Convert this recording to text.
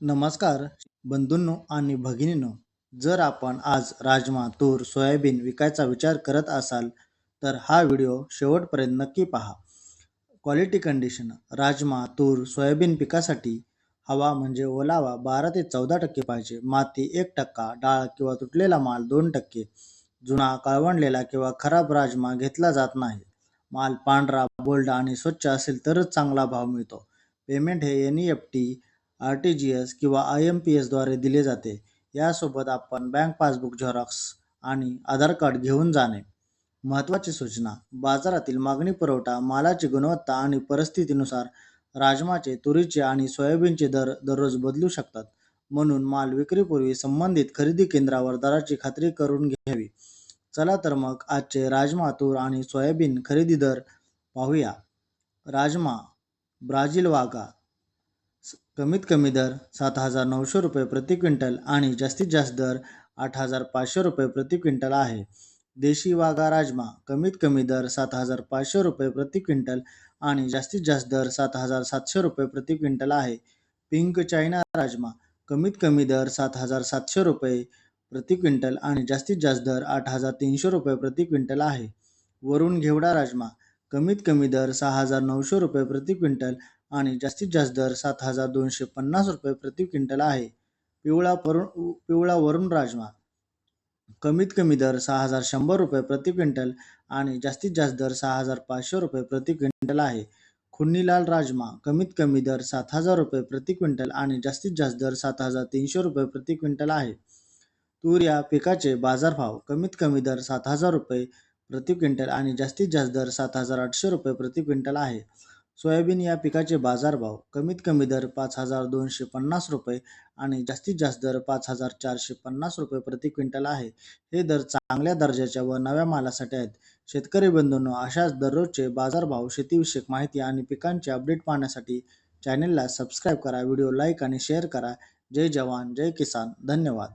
नमस्कार बंधूंनो आणि भगिनींनो जर आपण आज राजमा तूर सोयाबीन विकायचा विचार करत असाल तर हा व्हिडिओ शेवटपर्यंत नक्की पहा. क्वालिटी कंडिशन राजमा तूर सोयाबीन पिकासाठी हवा म्हणजे ओलावा बारा ते चौदा टक्के पाहिजे. माती एक टक्का डाळ किंवा तुटलेला माल दोन टक्के. जुना कळवणलेला किंवा खराब राजमा घेतला जात नाही. माल पांढरा बोल्डा आणि स्वच्छ असेल तरच चांगला भाव मिळतो. पेमेंट हे N E F T R T G S किंवा आय एम पी एसद्वारे दिले जाते. यासोबत आपण बँक पासबुक झेरॉक्स आणि आधार कार्ड घेऊन जाणे. महत्त्वाची सूचना बाजारातील मागणी पुरवठा मालाची गुणवत्ता आणि परिस्थितीनुसार राजमाचे तुरीचे आणि सोयाबीनचे दर दररोज बदलू शकतात. म्हणून माल विक्रीपूर्वी संबंधित खरेदी केंद्रावर दराची खात्री करून घ्यावी. चला तर मग आजचे राजमा तूर आणि सोयाबीन खरेदी दर पाहूया. राजमा ब्राझील वाघा कमीत कमी दर सात हजार नऊशे रुपये प्रति क्विंटल आणि जास्तीत जास्त दर आठ हजार पाचशे रुपये प्रति क्विंटल आहे. देशी वाघा राजमा कमीत कमी दर सात हजार पाचशे रुपये प्रति क्विंटल आणि जास्तीत जास्त दर सात हजार सातशे रुपये प्रति क्विंटल आहे. पिंक चायना राजमा कमीत कमी दर सात हजार सातशे रुपये प्रति क्विंटल आणि जास्तीत जास्त दर आठ हजार तीनशे रुपये प्रति क्विंटल आहे. वरून घेवडा राजमा कमीत कमी दर सहा हजार नऊशे रुपये प्रति क्विंटल आणि जास्तीत जास्त दर सात हजार दोनशे पन्नास रुपये प्रति क्विंटल आहे. पिवळा वरुण पिवळा वरुण राजमा. कमीत कमी दर सहा हजार शंभर रुपये प्रति क्विंटल आणि जास्तीत जास्त दर सहा हजार पाचशे रुपये प्रति क्विंटल आहे. खुन्नीलाल राजमा. कमीत कमी दर सात हजार रुपये प्रति क्विंटल आणि जास्तीत जास्त दर सात हजार तीनशे रुपये प्रति क्विंटल आहे. तूर या पिकाचे बाजारभाव. कमीत कमी दर सात हजार रुपये प्रति क्विंटल आणि जास्तीत जास्त दर सात हजार आठशे रुपये प्रति क्विंटल आहे. सोयाबीन या पिकाचे बाजारभाव कमीत कमी दर पाच हजार दोनशे पन्नास रुपये आणि जास्तीत जास्त दर पाच हजार चारशे पन्नास रुपये प्रति क्विंटल आहे. हे दर चांगल्या दर्जाच्या व नव्या मालासाठी आहेत. शेतकरी बंधूंनो अशाच दररोजचे बाजारभाव शेतीविषयक माहिती आणि पिकांचे अपडेट पाहण्यासाठी चॅनेलला सबस्क्राईब करा व्हिडिओ लाईक आणि शेअर करा. जय जवान जय किसान. धन्यवाद.